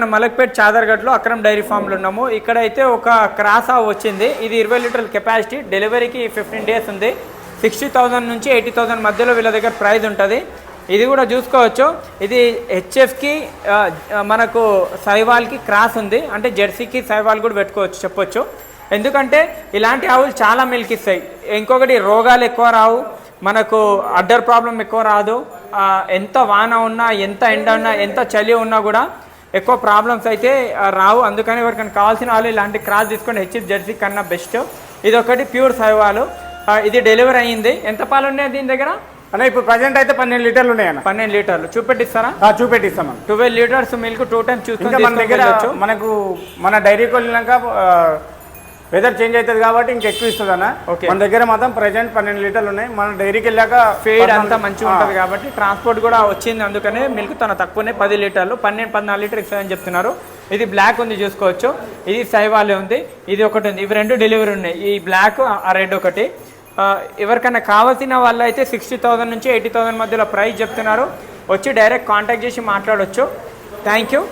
మనం మలక్పేట్ చాదర్గఢ్లో అక్రమ్ డైరీ ఫామ్లో ఉన్నాము. ఇక్కడైతే ఒక క్రాస్ ఆవు వచ్చింది. ఇది ఇరవై లీటర్ల కెపాసిటీ. డెలివరీకి ఫిఫ్టీన్ డేస్ ఉంది. సిక్స్టీ థౌసండ్ నుంచి ఎయిటీ థౌసండ్ మధ్యలో వీళ్ళ దగ్గర ప్రైజ్ ఉంటుంది. ఇది కూడా చూసుకోవచ్చు. ఇది హెచ్ఎఫ్కి మనకు సైవాల్కి క్రాస్ ఉంది. అంటే జెర్సీకి సైవాల్ కూడా పెట్టుకోవచ్చు చెప్పొచ్చు. ఎందుకంటే ఇలాంటి ఆవులు చాలా మిల్క్ ఇస్తాయి ఇంకొకటి రోగాలు ఎక్కువ రావు. మనకు అడ్డర్ ప్రాబ్లం ఎక్కువ రాదు. ఎంత వాన ఉన్నా ఎంత ఎండ ఉన్నా ఎంత చలి ఉన్నా కూడా ఎక్కువ ప్రాబ్లమ్స్ అయితే రావు. అందుకని ఎవరికైనా కావాల్సిన వాళ్ళు ఇలాంటి క్రాస్ తీసుకొని హెచ్ఎఫ్ జెర్సీ కన్నా బెస్ట్ ఇది ఒకటి ప్యూర్ సైవాలు ఇది డెలివరీ అయ్యింది. ఎంత పాలు ఉన్నాయి దీని దగ్గర? అన్న ఇప్పుడు ప్రజెంట్ అయితే పన్నెండు లీటర్లు ఉన్నాయి పన్నెండు లీటర్లు. చూపెట్టిస్తారా? చూపెట్టిస్తాం twelve litres milk two times ఇంకా చూసుకొని మన దగ్గర మనకు మన డైరీకి వెళ్ళినాక వెదర్ చేంజ్ అవుతుంది కాబట్టి ఇంకా ఎక్కువ ఇస్తుంది అన్న. మన దగ్గర మాత్రం ప్రజెంట్ పన్నెండు లీటర్లు ఉన్నాయి. మన డైరీకి వెళ్ళాక ఫీడ్ అంతా మంచిగా ఉంటుంది కాబట్టి ట్రాన్స్పోర్ట్ కూడా వచ్చింది. అందుకనే మిల్క్ తన తక్కువనే పది లీటర్లు పన్నెండు పద్నాలుగు లీటర్ ఇస్తుందని చెప్తున్నారు. ఇది బ్లాక్ ఉంది చూసుకోవచ్చు. ఇది సైవాలే ఉంది. ఇది ఒకటి ఉంది. ఇవి రెండు డెలివరీ ఉన్నాయి. ఈ బ్లాక్ ఆ రెడ్ ఒకటి. ఎవరికైనా కావాల్సిన వాళ్ళు అయితే సిక్స్టీ థౌసండ్ నుంచి ఎయిటీ థౌసండ్ మధ్యలో ప్రైస్ చెప్తున్నారు. వచ్చి డైరెక్ట్ కాంటాక్ట్ చేసి మాట్లాడవచ్చు థ్యాంక్ యూ